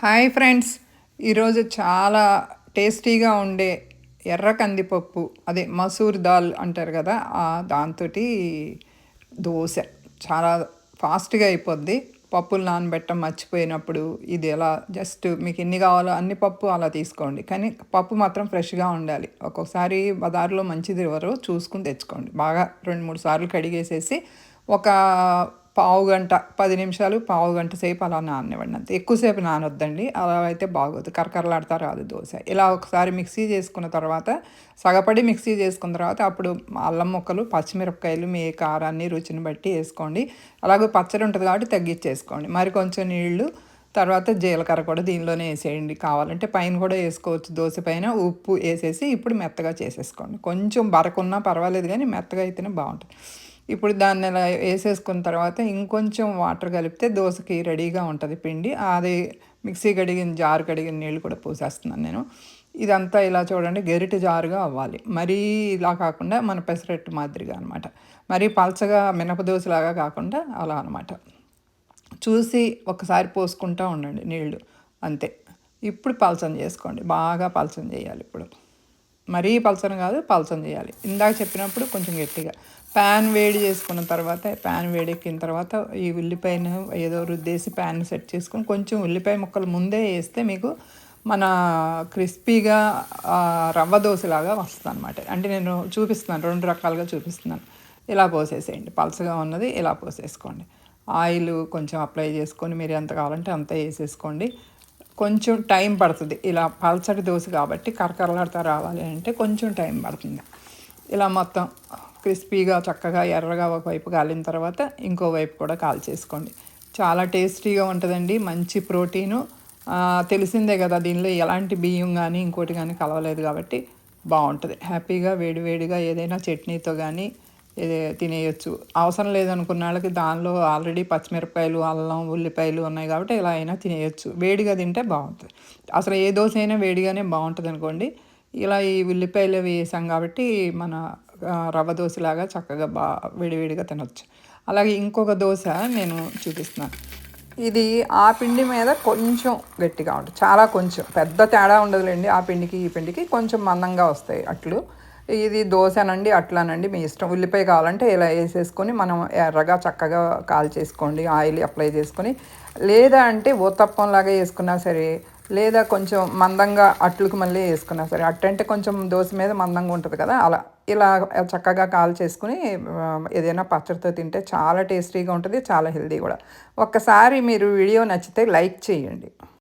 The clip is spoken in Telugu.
Hi friends. ఈరోజు చాలా టేస్టీగా ఉండే ఎర్ర కందిపప్పు అదే మసూర్ దాల్ అంటారు కదా దాంతో దోశ. చాలా ఫాస్ట్గా అయిపోద్ది. పప్పులు నానబెట్టం మర్చిపోయినప్పుడు ఇది ఎలా జస్ట్ మీకు ఎన్ని కావాలో అన్ని పప్పు అలా తీసుకోండి. కానీ పప్పు మాత్రం ఫ్రెష్గా ఉండాలి. ఒక్కొక్కసారి బజార్లో మంచిది ఎవరో చూసుకుని తెచ్చుకోండి. బాగా రెండు మూడు సార్లు కడిగేసేసి ఒక పావు గంట పది నిమిషాలు పావు గంట సేపు అలా నాననివ్వండి అంతే. ఎక్కువసేపు నానొద్దండి. అలా అయితే బాగోదు. కరకరలాడతా రాదు దోశ. ఇలా ఒకసారి మిక్సీ చేసుకున్న తర్వాత సగపడి మిక్సీ చేసుకున్న తర్వాత అప్పుడు అల్లం ముక్కలు పచ్చిమిరపకాయలు మీ కారాన్ని రుచిని బట్టి వేసుకోండి. అలాగే పచ్చడి ఉంటుంది కాబట్టి తగ్గించేసుకోండి. మరి కొంచెం నీళ్ళు తర్వాత జీలకర్ర కూడా దీనిలోనే వేసేయండి. కావాలంటే పైన కూడా వేసుకోవచ్చు. దోశ పైన ఉప్పు వేసేసి ఇప్పుడు మెత్తగా చేసేసుకోండి. కొంచెం బరకున్నా పర్వాలేదు కానీ మెత్తగా అయితేనే బాగుంటుంది. ఇప్పుడు దాన్ని ఇలా వేసేసుకున్న తర్వాత ఇంకొంచెం వాటర్ కలిపితే దోశకి రెడీగా ఉంటుంది పిండి. అది మిక్సీ కడిగిన జారు కడిగిన నీళ్ళు కూడా పోసేస్తున్నాను నేను. ఇదంతా ఇలా చూడండి గెరిటి జారుగా అవ్వాలి. మరీ ఇలా కాకుండా మన పెసరట్టు మాదిరిగా అనమాట మరీ పలచగా మినపదోసలాగా కాకుండా అలా అనమాట చూసి ఒకసారి పోసుకుంటూ ఉండండి నీళ్ళు. అంతే. ఇప్పుడు పలచం చేసుకోండి. బాగా పలచం చేయాలి ఇప్పుడు. మరీ పలచన కాదు పలచన చేయాలి. ఇందాక చెప్పినప్పుడు కొంచెం గట్టిగా. ప్యాన్ వేడి చేసుకున్న తర్వాత ప్యాన్ వేడెక్కిన తర్వాత ఈ ఉల్లిపాయను ఏదో రుద్దేసి ప్యాన్ సెట్ చేసుకొని కొంచెం ఉల్లిపాయ ముక్కలు ముందే వేస్తే మీకు మన క్రిస్పీగా రవ్వ దోశలాగా వస్తుంది అనమాట అంటే నేను చూపిస్తున్నాను రెండు రకాలుగా చూపిస్తున్నాను. ఇలా పోసేసేయండి. పలసగా ఉన్నది ఇలా పోసేసుకోండి. ఆయిల్ కొంచెం అప్లై చేసుకొని మీరు ఎంత కావాలంటే అంత వేసేసుకోండి. కొంచెం టైం పడుతుంది. ఇలా పల్చటి దోశ కాబట్టి కరకరలాడుతూ రావాలి అంటే కొంచెం టైం పడుతుంది. ఇలా మొత్తం క్రిస్పీగా చక్కగా ఎర్రగా ఒకవైపు కాలిన తర్వాత ఇంకోవైపు కూడా కాల్చేసుకోండి చాలా టేస్టీగా ఉంటుందండి. మంచి ప్రోటీను. తెలిసిందే కదా దీనిలో ఎలాంటి బియ్యం కానీ ఇంకోటి కానీ కలవలేదు కాబట్టి బాగుంటుంది. హ్యాపీగా వేడివేడిగా ఏదైనా చట్నీతో కానీ తినేయచ్చు. అవసరం లేదనుకున్న వాళ్ళకి దానిలో ఆల్రెడీ పచ్చిమిరపకాయలు అల్లం ఉల్లిపాయలు ఉన్నాయి కాబట్టి ఇలా అయినా తినేయచ్చు. వేడిగా తింటే బాగుంటుంది. అసలు ఏ దోశ అయినా వేడిగానే బాగుంటుంది అనుకోండి ఇలా ఈ ఉల్లిపాయలు వేసాం కాబట్టి మన రవ్వ దోశలాగా చక్కగా బా వేడివేడిగా తినొచ్చు. అలాగే ఇంకొక దోశ నేను చూపిస్తున్నాను. ఇది ఆ పిండి మీద కొంచెం గట్టిగా ఉంటుంది. చాలా కొంచెం. పెద్ద తేడా ఉండదులేండి. ఆ పిండికి ఈ పిండికి కొంచెం మందంగా వస్తాయి అట్లు. ఇది దోశనండి అట్లానండి మీ ఇష్టం. ఉల్లిపాయ కావాలంటే ఇలా వేసేసుకొని మనం ఎర్రగా చక్కగా కాల్ చేసుకోండి ఆయిల్ అప్లై చేసుకొని. లేదా అంటే ఊతప్పంలాగా వేసుకున్నా సరే లేదా కొంచెం మందంగా అట్లకు మళ్ళీ వేసుకున్నా సరే అట్టంటే కొంచెం దోశ మీద మందంగా ఉంటుంది కదా అలా ఇలా చక్కగా కాల్ చేసుకుని ఏదైనా పచ్చడితో తింటే చాలా టేస్టీగా ఉంటుంది చాలా హెల్దీ కూడా. ఒక్కసారి మీరు వీడియో నచ్చితే లైక్ చేయండి.